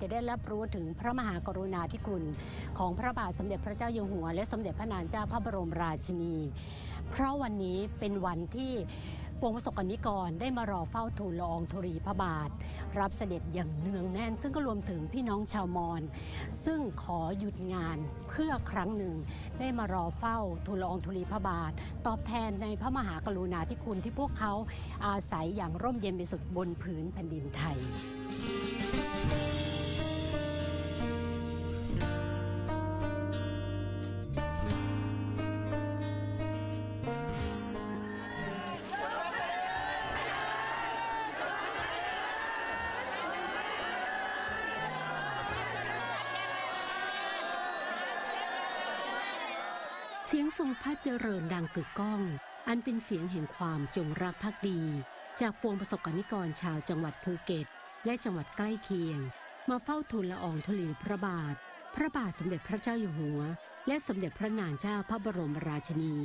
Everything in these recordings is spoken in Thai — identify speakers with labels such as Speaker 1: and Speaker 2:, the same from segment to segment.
Speaker 1: จะได้รับรู้ถึงพระมหากรุณาธิคุณ ของพระบาทสมเด็จพระเจ้าอยู่หัว และสมเด็จพระนางเจ้าพระบรมราชินี เพราะวันนี้เป็นวันที่ปวงประสบกนิกรได้มารอเฝ้าทูลละอองธุรีพระบาท รับเสด็จอย่างเนืองแน่น ซึ่งก็รวมถึงพี่น้องชาวมอญซึ่งขอหยุดงานเพื่อครั้งหนึ่ง ได้มารอเฝ้าทูลละอองธุลีพระบาท ตอบแทนในพระมหากรุณาธิคุณที่พวกเขาอาศัยอย่างร่มเย็นเป็นสุดบนผืนแผ่นดินไทย เสียงทรงพระเจริญดังกึกก้อง อันเป็นเสียงแห่งความจงรักภักดี จากปวงประสบกนิกรชาวจังหวัดภูเก็ต และจังหวัดใกล้เคียง มาเฝ้าทูลละอองธุลีพระบาท พระบาทสมเด็จพระเจ้าอยู่หัว และสมเด็จพระนางเจ้าพระบรมราชินี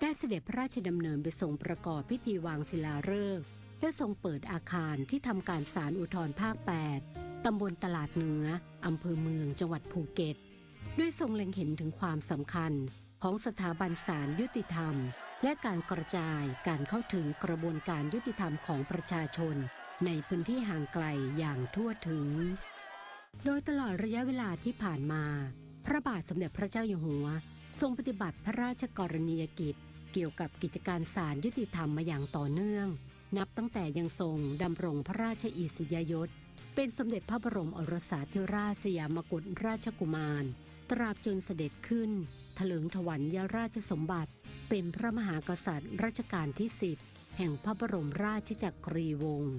Speaker 1: ได้เสด็จพระราชดำเนินไปทรงประกอบพิธีวางศิลาฤกษ์และทรงเปิดอาคารที่ทำการศาลอุทธรภาค 8 ตำบลตลาดเหนืออำเภอเมืองจังหวัดภูเก็ต ด้วยทรงเล็งเห็นถึงความสำคัญ ของสถาบันศาลยุติธรรม และการกระจายการเข้าถึงกระบวนการยุติธรรมของประชาชน ในพื้นที่ห่างไกลอย่างทั่วถึง โดยตลอดระยะเวลาที่ผ่านมา พระบาทสมเด็จพระเจ้าอยู่หัว ทรงปฏิบัติพระราชกรณียกิจ เกี่ยวกับกิจการศาลยุติธรรมมาอย่างต่อเนื่อง นับตั้งแต่ยังทรงดำรงพระราชอิสริยยศเป็นสมเด็จพระบรมโอรสาธิราชสยามกุฎราชกุมาร ตราบจนเสด็จขึ้น ถลึงถวัลยราชสมบัติ เป็นพระมหากษัตริย์รัชกาลที่10แห่งพระบรมราชจักรีวงศ์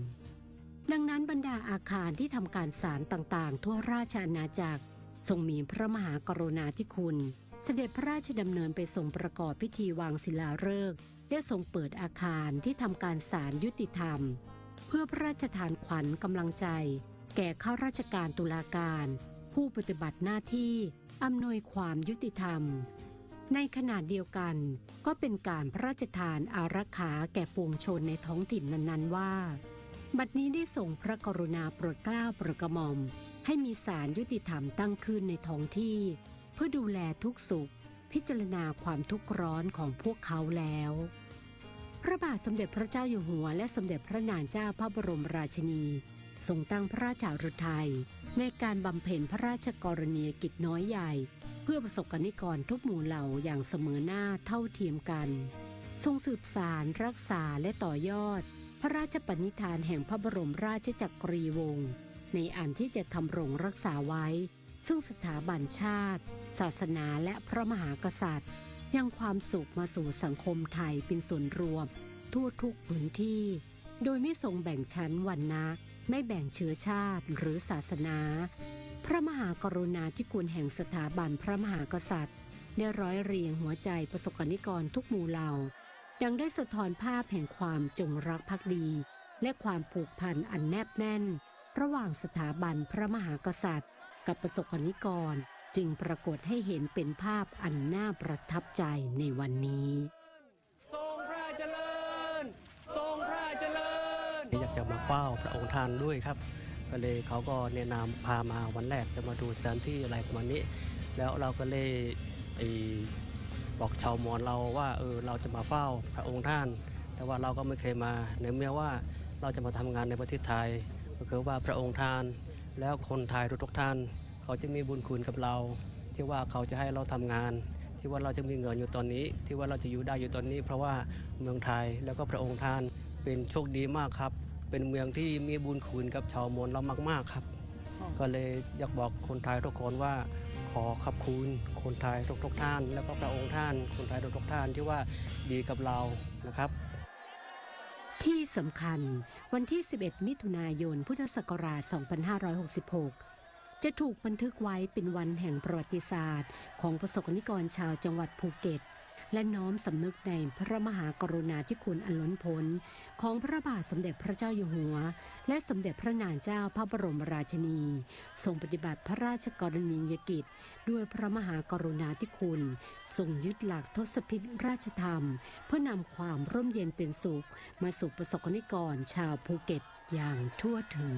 Speaker 1: ดังนั้นบรรดาอาคารที่ทำการศาลต่างๆ ทั่วราชอาณาจักร ทรงมีพระมหากรุณาธิคุณ เสด็จพระราชดำเนินไปทรงประกอบพิธีวางศิลาฤกษ์และทรงเปิดอาคารที่ทำการศาลยุติธรรม เพื่อพระราชทานขวัญกำลังใจ แก่ข้าราชการตุลาการ ผู้ปฏิบัติหน้าที่ อำนวยความยุติธรรม ในขณะเดียวกันก็เป็นการพระราชทานอารักขาแก่ปวงชนในท้องถิ่นนั้นๆว่า บัดนี้ได้ส่งพระกรุณาโปรดเกล้าโปรดกระหม่อม ให้มีศาลยุติธรรมตั้งขึ้นในท้องที่ เพื่อดูแลทุกสุข พิจารณาความทุกข์ร้อนของพวกเขาแล้ว พระบาทสมเด็จพระเจ้าอยู่หัวและสมเด็จพระนางเจ้าพระบรมราชินีทรงตั้งพระราชาฤทัย ในการบำเพ็ญพระราชกรณียกิจน้อยใหญ่ เพื่อประสบกนิกรทุกหมู่เหล่าอย่างเสมอหน้าเท่าเทียมกัน ทรงสืบสารรักษาและต่อยอด พระราชปณิธานแห่งพระบรมราชจักรีวงศ์ในอันที่จะทำรงรักษาไว้ ซึ่งสถาบันชาติ ศาสนาและพระมหากษัตริย์ ยังความสุขมาสู่สังคมไทยเป็นส่วนรวม ทั่วทุกพื้นที่ โดยไม่ทรงแบ่งชั้นวรรณะ ไม่แบ่งเชื้อชาติหรือศาสนา พระมหากรุณาธิคุณแห่งสถาบันพระมหากษัตริย์ ได้ร้อยเรียงหัวใจประสบกนิกรทุกหมู่เหล่ายังได้สะท้อนภาพแห่งความจงรักภักดี และความผูกพันอันแนบแน่น ระหว่างสถาบันพระมหากษัตริย์ กับประสบกนิกรจึงปรากฏให้เห็นเป็นภาพอันน่าประทับใจในวันนี้
Speaker 2: ทรงพระเจริญ ทรงพระเจริญ
Speaker 3: อยากจะมา เฝ้าพระองค์ท่านด้วยครับก็เลยเขาก็แนะนำพามาวันแรกจะมาดูสถานที่อะไรประมาณนี้ แล้วเราก็เลยอบอกชาวมอญเราว่าเออเราจะมาเฝ้าพระองค์ท่าน แต่ว่าเราก็ไม่เคยมาในเมื่อว่าเราจะมาทำงานในประเทศไทย ก็คือว่าพระองค์ท่าน แล้วคนไทยทุกๆท่าน เขาจะมีบุญคุณกับเรา ที่ว่าเขาจะให้เราทำงาน ที่ว่าเราจะมีเงินอยู่ตอนนี้ ที่ว่าเราจะอยู่ได้อยู่ตอนนี้ เพราะว่าเมืองไทยแล้วก็พระองค์ท่านเป็นโชคดีมากครับ เป็นเมืองที่มีบุญคุณกับชาวมอญเรามากๆครับ ก็เลยอยากบอกคนไทยทุกคนว่าขอขอบคุณคนไทยทุกๆท่าน แล้วก็พระองค์ท่าน คนไทยทุกๆท่านที่ว่าดีกับเรานะครับ
Speaker 1: ที่สำคัญวันที่ 11 มิถุนายนพุทธศักราช 2566 จะถูกบันทึกไว้เป็นวันแห่งประวัติศาสตร์ ของประสบกนิกรชาวจังหวัดภูเก็ต และน้อมสำนึกในพระมหากรุณาธิคุณอันล้นพ้น ของพระบาทสมเด็จพระเจ้าอยู่หัว และสมเด็จพระนางเจ้าพระบรมราชินี ทรงปฏิบัติพระราชกรณียกิจ ด้วยพระมหากรุณาธิคุณ ทรงยึดหลักทศพิธราชธรรม เพื่อนำความร่มเย็นเป็นสุข มาสู่ประสบกนิกรชาวภูเก็ตอย่างทั่วถึง